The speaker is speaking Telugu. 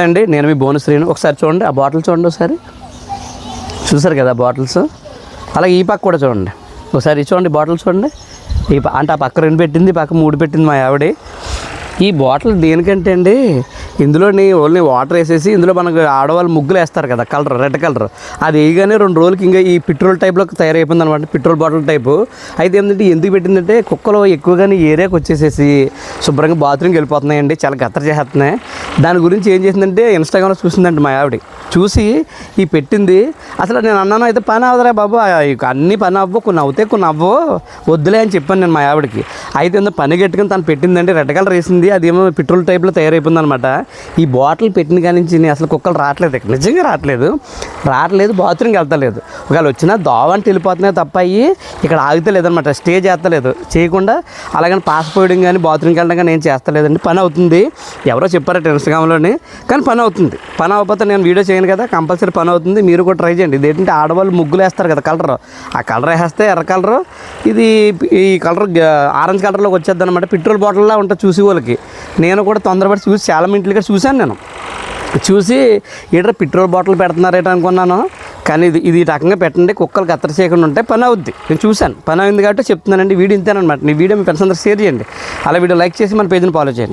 నమస్తే అండి. నేను మీ బోనస్ శ్రీను. ఒకసారి చూడండి ఆ బాటిల్ చూడండి ఒకసారి. చూసారు కదా బాటిల్స్? అలాగే ఈ పక్క కూడా చూడండి. ఒకసారి చూడండి బాటిల్ చూడండి. ఈ ప- అంటే ఆ పక్క రెండు పెట్టింది ఈ పక్క మూడు పెట్టింది మా ఆవిడ. ఈ బాటిల్ దేనికంటే అండి? ఇందులోని ఓన్లీ వాటర్ వేసేసి ఇందులో మనకు ఆడవాళ్ళు ముగ్గులు వేస్తారు కదా కలర్ రెడ్ కలర్. అది వేయగానే రెండు రోజులకి ఇంకా ఈ పెట్రోల్ టైప్లో తయారైపోయింది అనమాట పెట్రోల్ బాటిల్ టైపు. అయితే ఏంటంటే ఎందుకు పెట్టిందంటే కుక్కలు ఎక్కువగానే ఏరియాకి వచ్చేసేసి శుభ్రంగా బాత్రూమ్కి వెళ్ళిపోతున్నాయండి చాలా గత్తర చేస్తున్నాయి. దాని గురించి ఏం చేసిందంటే ఇన్స్టాగ్రామ్లో చూసిందండి మా ఆవిడ. చూసి ఈ పెట్టింది అసలు నేను అన్నాను అయితే పని అవదురా బాబు ఆ, అన్ని పని అవ్వు కొన్ని అవుతాయి కొన్ని అవ్వవు వద్దులే అని చెప్పాను నేను మా ఆవిడకి. అయితే ఏందో పని కట్టుకుని తను పెట్టిందండి రెడ్ కలర్ వేసింది. అదేమో పెట్రోల్ టైప్లో తయారైపోయింది అనమాట ఈ బాటిల్ పెట్టిన కానీ నుంచి నేను అసలు కుక్కలు రావట్లేదు. ఇక్కడ నిజంగా రావట్లేదు. రావట్లేదు బాత్రూమ్కి వెళ్తలేదు. ఒకవేళ వచ్చినా దోవంటే వెళ్ళిపోతున్నాయి తప్ప అయ్యి ఇక్కడ ఆగితే స్టే చేస్తలేదు. చేయకుండా అలాగని పాస్ పోయడం కానీ బాత్రూమ్కి వెళ్ళడం కానీ ఏం చేస్తలేదండి. పని అవుతుంది. ఎవరో చెప్పారట ఇన్స్టాగ్రామ్లోని కానీ పని అవుతుంది. పని అవ్వకపోతే నేను వీడియో చేయను కదా. కంపల్సరీ పని అవుతుంది. మీరు కూడా ట్రై చేయండి. ఇదేంటంటే ఏంటంటే ఆడవాళ్ళు ముగ్గులు వేస్తారు కదా కలర్. ఆ కలర్ వేస్తే ఎర్ర కలరు. ఇది ఈ కలర్ ఆరెంజ్ కలర్లోకి వచ్చేది అనమాట పెట్రోల్ బాటిల్లా ఉంటుంది చూసి వాళ్ళకి. నేను కూడా తొందరపడి చూసి చాలా ఇంట్లో చూశాను నేను. చూసి ఇక్కడ పెట్రోల్ బాటిల్ పెడుతున్నారేట అనుకున్నాను. కానీ ఇది ఇది రకంగా పెట్టండి కుక్కలు కత్తర చేయకుండా ఉంటే పని అవుద్ది. నేను చూశాను. పని అయింది కాబట్టి చెప్తున్నానండి వీడియో ఇంతేనమాట నీ వీడియో మీ ఫ్రెండ్స్ అందరూ షేర్ చేయండి. అలా వీడియో లైక్ చేసి మన పేజ్ని ఫాలో చేయండి.